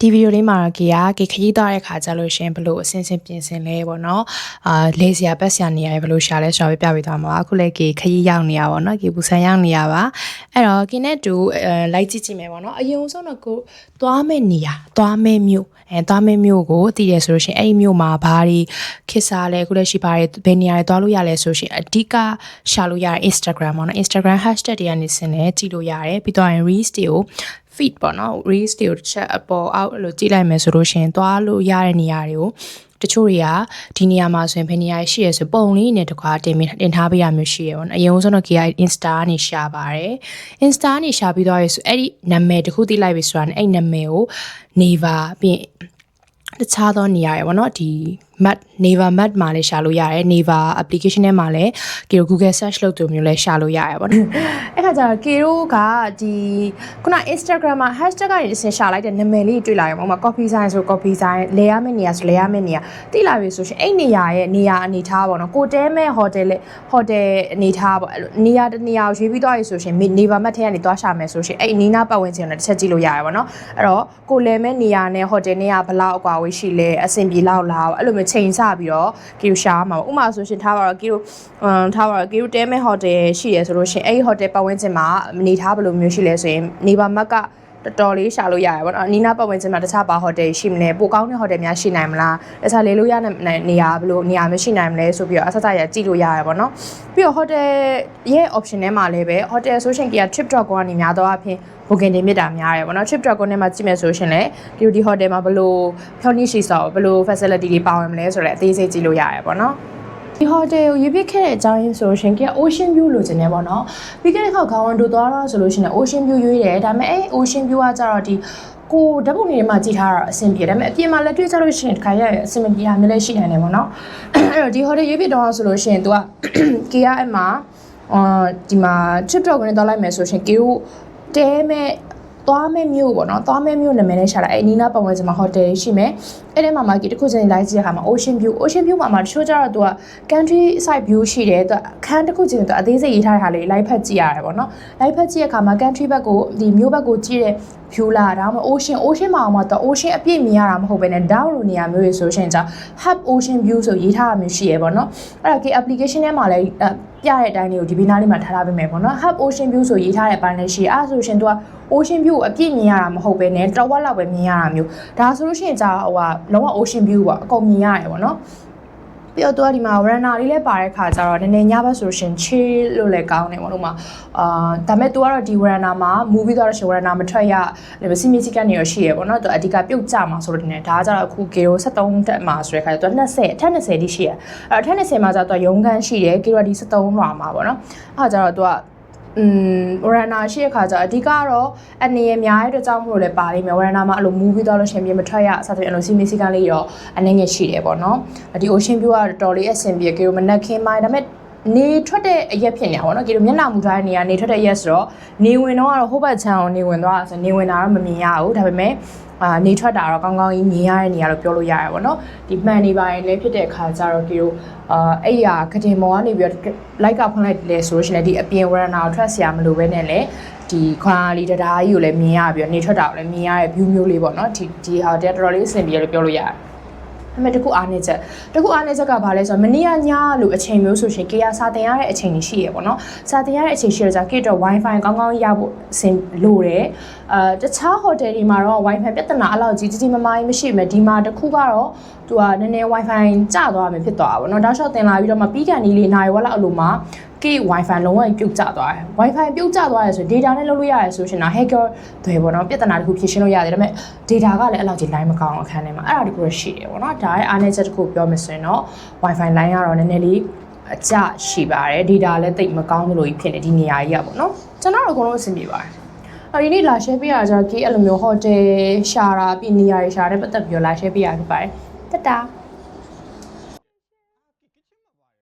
ဒီဗီဒီယိုလေးမှာတော့ကေကကေခရီးသွားတဲ့ခါကျလို့ရှရင်ဘလို့အစင်စင်ပြင်ဆင်လဲပေါ့နော်အာလေစရာပက်စရာနေရာဘလို့ရှာလဲဆိုတာပဲပြပေးသွားမှာပါအခုလည်းကေခရီးရောက်နေရပါတော့ကေပူဆန်ရောက်နေရပါအဲ့တော့ကေနဲ့တူအဲလိုက်ကြည့်ကြည့်မယ်ပေါ့နော်အရင်ဆုံးတော့ကိုသွားမဲ့နေရာသွားမဲ့မြို့အဲသွားမဲ့မြို့ကိုတည်ရဆိုလို့ရှရင်အဲ့ဒီမြို့မှာဘာတွေခစ်စားလဲအခုလည်းရှိပါတယ်ဘယ်နေရာတွေသွားလို့ရလဲဆိုရှင်အဓိကရှာလို့ရတဲ့ Instagram ပေါ့နော် Instagram hashtag တွေကနေစင်လဲကြည့်လို့ရတယ်ပြီးတော့ရင် reels တွေကို feed ပေါ့နော် reels တွေကိုတစ်ချက်အပေါ်အောက်အဲ့လိုကြည့်လိုက်မယ်ဆိုလို့ရှင်သွားလို့ရတဲ့နေရာတွေကိုတချို့တွေကဒီနေရာမှာဆိုရင်ဘယ်နေရာရှိရဆိုပုံလေးနဲ့တကွာတင်တင်ထားပေးရမျိုးရှိရပေါ့နော်အရင်ဆုံးတော့ KI Insta ကနေရှာပါတယ် Insta ကနေရှာပြီးတော့ရဆိုအဲ့ဒီနာမည်တစ်ခုသိလိုက်ပြီဆိုတာနဲ့အဲ့နာမည်ကိုနေပါပြီးတခြားသောနေရာရယ်ပေါ့နော်ဒီ map Naver map မှာလည်းရှာလို့ရတယ် Naver application ထဲမှာလည်းကေတို့ Google search လုပ်သူမျိုးလည်းရှာလို့ရတယ်ပေါ့နော်အဲ့ခါကျတော့ကေတို့ကဒီခုန Instagram မှာ hashtag ကနေတစ်ဆင့်ရှာလိုက်တဲ့နာမည်လေးတွေ့လာရင်ဥပမာ coffee sign ဆို coffee sign လဲရမယ့်နေရာဆိုလဲရမယ့်နေရာတိလာပြီဆိုရှင်အဲ့နေရာရဲ့နေရာအနေထားပေါ့နော်ကိုတဲမဲ့ hotel လေ hotel အနေထားပေါ့အဲ့လိုနေရာတစ်နေရာကိုရွေးပြီးသွားရဆိုရှင် Naver map ထဲကနေသွားရှာမယ်ဆိုရှင်အဲ့အနီးနားပတ်ဝန်းကျင်ကိုတစ်ချက်ကြည့်လို့ရတယ်ပေါ့နော်အဲ့တော့ကိုလဲမဲ့နေရာနဲ့ hotel နဲ့ကဘလောက်အကွာဝေးရှိလဲအဆင်ပြေလောက်လားအဲ့လိုမျိုးချိန်ဆပြီးတော့ကီလိုရှာမှာပေါ့ဥပမာဆိုရှင်ထားပါတော့ကီလိုအမ်ထားပါတော့ကီလိုတဲမဲဟိုတယ်ရှိရဆိုလို့ရှင်အဲ့ဒီဟိုတယ်ပတ်ဝန်းကျင်မှာနေထားဘယ်လိုမျိုးရှိလဲဆိုရင်နေပါမက်က တော်တော်လေးရှာလို့ရတယ်ပေါ့နော်အနီးနားပတ်ဝန်းကျင်မှာတခြားဘာဟိုတယ်ရှိမလဲပိုကောင်းတဲ့ဟိုတယ်များရှိနိုင်မလားတခြားလေလို့ရတဲ့နေရာဘယ်လိုနေရာမရှိနိုင်မလဲဆိုပြီးတော့အဆက်ဆက်ရကြည့်လို့ရတယ်ပေါ့နော်ပြီးတော့ဟိုတယ်ရဲ့ option ထဲမှာလည်းပဲဟိုတယ်ဆိုရှင်က trip.com ကနေများတော့အဖြစ် booking တင်မြစ်တာများတယ်ပေါ့နော် trip.com နဲ့မှာကြည့်မယ်ဆိုရှင်လည်းဒီဒီ hotel မှာဘယ်လိုဖြောင်းနှိရှိစောဘယ်လို facility တွေပါဝင်မလဲဆိုတော့အသေးစိတ်ကြည့်လို့ရတယ်ပေါ့နော် ဒီ hotel ကိုရွေးပြခဲ့တဲ့အကြောင်းရင်းဆိုရှင်က ocean view လိုချင်တယ်ပေါ့နော်ပြီးခဲ့တဲ့ခေါက်ခေါင်းတို့သွားတော့ဆိုလို့ရှင် ocean view ရွေးတယ်ဒါပေမဲ့အဲ ocean view ကကြတော့ဒီကိုဓာတ်ပုံတွေမှာကြည့်ထားတာအဆင်ပြေဒါပေမဲ့အပြင်မှာလက်တွေ့ကြလို့ရှိရင်တခါရအဆင်မပြေတာမျိုးလည်းရှိနိုင်တယ်ပေါ့နော်အဲ့တော့ဒီ hotel ရွေးပြတော့ဆိုလို့ရှိရင် तू က KRM မှာအော်ဒီမှာ trip dog နဲ့သွားလိုက်မယ်ဆိုရှင် KU တဲမဲ့ သွားမဲ့မြို့ပေါ့နော်သွားမဲ့မြို့နာမည်နဲ့ရှာလိုက်အဲ့နီးနားပတ်ဝန်းကျင်မှာဟိုတယ်ရှိမယ်အဲ့ဒီမှာမာကီတစ်ခုချင်းလိုက်ကြည့်ရခါမှာ Ocean View Ocean View မှာမှာတချို့ကျတော့သူက country side view ရှိတယ်သူအခန်းတစ်ခုချင်းသူအသေးစိတ်ရေးထားတဲ့ဟာလေးလိုက်ဖက်ကြည့်ရတယ်ပေါ့နော်လိုက်ဖက်ကြည့်ရခါမှာ country ဘက်ကိုဒီမြို့ဘက်ကိုကြည့်တဲ့ view လာဒါမှမဟုတ် ocean ocean မှာအောင်မတော့ ocean အပြည့်မြင်ရတာမဟုတ်ဘဲနဲ့ down လိုနေရာမျိုးတွေဆိုရှင်ကြာ hub ocean view ဆိုရေးထားတာမျိုးရှိရပေါ့နော်အဲ့ဒါ K application ထဲမှာလည်းပြတဲ့အတိုင်းလေးကိုဒီဘီနားလေးမှာထားထားပေးမယ်ပေါ့နော် hub ocean view ဆိုရေးထားတဲ့ပိုင်းလေးရှိအဲ့ဆိုရှင်သူက ocean view ကိုအပြည့်မြင်ရတာမဟုတ်ဘဲနဲ့တော်ဝက်လောက်ပဲမြင်ရတာမျိုးဒါဆိုလို့ရှိရင်ကြာဟိုကလုံးဝ ocean view ပေါ့အကုန်မြင်ရတယ်ပေါ့နော် ပြီးတော့သူကဒီမှာ veranda လေးလည်းပါတဲ့ခါကျတော့နည်းနည်းညဘက်ဆိုရှင် chill လို့လည်းကောင်းတယ်ပေါ့လို့မှာအာဒါပေမဲ့သူကတော့ဒီ veranda မှာ movie သွားတဲ့ရှင် veranda မထွက်ရလေစီမီစီကနေရရှိရပေါ့နော်သူအဓိကပြုတ်ကြမှာဆိုလို့ဒီနေ့ဒါကကျတော့အခု Gero 73တက်မှာဆိုတဲ့ခါကျတော့20အထက်20တိရှိရအဲ့အထက်20မှာကျတော့ရုံးခန်းရှိတယ် Gero ဒီ73လွှာမှာပေါ့နော်အဲ့ကျတော့သူက อืมဝရနာရှိတဲ့ခါကျအဓိကတော့အနေရများတဲ့အတွက်ကြောင့်မလို့လည်းပါလိမ့်မယ်ဝရနာမှာအဲ့လိုမူပြီးသွားလို့ရှင်ပြမထွက်ရစသဖြင့်အဲ့လိုစီမီစီကလေးရောအနေငယ်ရှိတယ်ပေါ့နော်ဒီ ocean view ကတော်တော်လေးအဆင်ပြေကေလိုမနက်ခင်းပိုင်းဒါပေမဲ့ နေထွက်တဲ့အရက်ဖြစ်နေတာပေါ့နော်ကြည့်လို့မျက်နှာမူထားတဲ့နေရာနေထွက်တဲ့အရက်ဆိုတော့နေဝင်တော့ကတော့ဟိုဘက်ချမ်းအောင်နေဝင်သွားတာဆိုနေဝင်တာတော့မမြင်ရဘူးဒါပေမဲ့အာနေထွက်တာတော့ကောင်းကောင်းကြီးမြင်ရတဲ့နေရာလို့ပြောလို့ရရပါတော့ဒီမှန်နေပါရင်လည်းဖြစ်တဲ့အခါကျတော့ဒီလိုအာအဲ့ရကတင်မော်ကနေပြီးတော့လိုက်ကဖွင့်လိုက်လဲဆိုလို့ရှိရင်ဒီအပြင်ဝရဏကိုထွက်ဆရာမလို့ပဲနဲ့လည်းဒီခွာလီတရားကြီးကိုလည်းမြင်ရပြီးတော့နေထွက်တာကိုလည်းမြင်ရတဲ့ view မျိုးလေးပေါ့နော်ဒီဒီဟာတော်တော်လေးအဆင်ပြေလို့ပြောလို့ရတယ် အမေတခုအားနေချက်တခုအားနေချက်ကဘာလဲဆိုတော့မနေ့ကညလို့အချိန်မျိုးဆိုရှင်ကေရစာတင်ရတဲ့အချိန်ကြီးရှိရပေါ့နော်စာတင်ရတဲ့အချိန်ရှိရကြကေတော့ wifi ကောင်းကောင်းရဖို့အဆင်လို့တယ်အာတခြားဟိုတယ်တွေမှာတော့ wifi ပြဿနာအဲ့လောက်ကြီးကြီးကြီးမားမားမရှိမယ်ဒီမှာတခုကတော့သူကနည်းနည်း wifi ကျသွားမယ်ဖြစ်သွားတာပေါ့နော်တောက်လျှောက်တင်လာပြီးတော့မှပြီးကန်နီးလေးနိုင်ဝက်လောက်အလိုမှာ ကေ wifi လုံးဝပြုတ်ကျသွားတယ် wifi ပြုတ်ကျသွားရဆို data နဲ့လုပ်လို့ရတယ်ဆိုရှင်တော့ hacker တွေပေါ့နော်ပြဿနာတစ်ခုဖြေရှင်းလို့ရတယ်ဒါပေမဲ့ data ကလည်းအဲ့လောက်ကြီး line မကောင်းအခန်းထဲမှာအဲ့ဒါတခုရှိတယ်ပေါ့နော်ဒါရဲ့အားနည်းချက်တစ်ခုပြောမယ်ဆိုရင်တော့ wifi line ကတော့နည်းနည်းလေးအကျရှိပါတယ် data လည်းတိတ်မကောင်းလို့ဖြစ်နေဒီနေရာကြီးอ่ะပေါ့နော်ကျွန်တော်တို့အကုန်လုံးအဆင်ပြေပါတယ်အော်ဒီနေ့လာ share ပေးရကြတော့ကေအဲ့လိုမျိုး hotel ရှာတာပြီးနေရာတွေရှာတဲ့ပတ်သက်ပြီးတော့လာ share ပေးရဖြစ်ပါတယ်တတား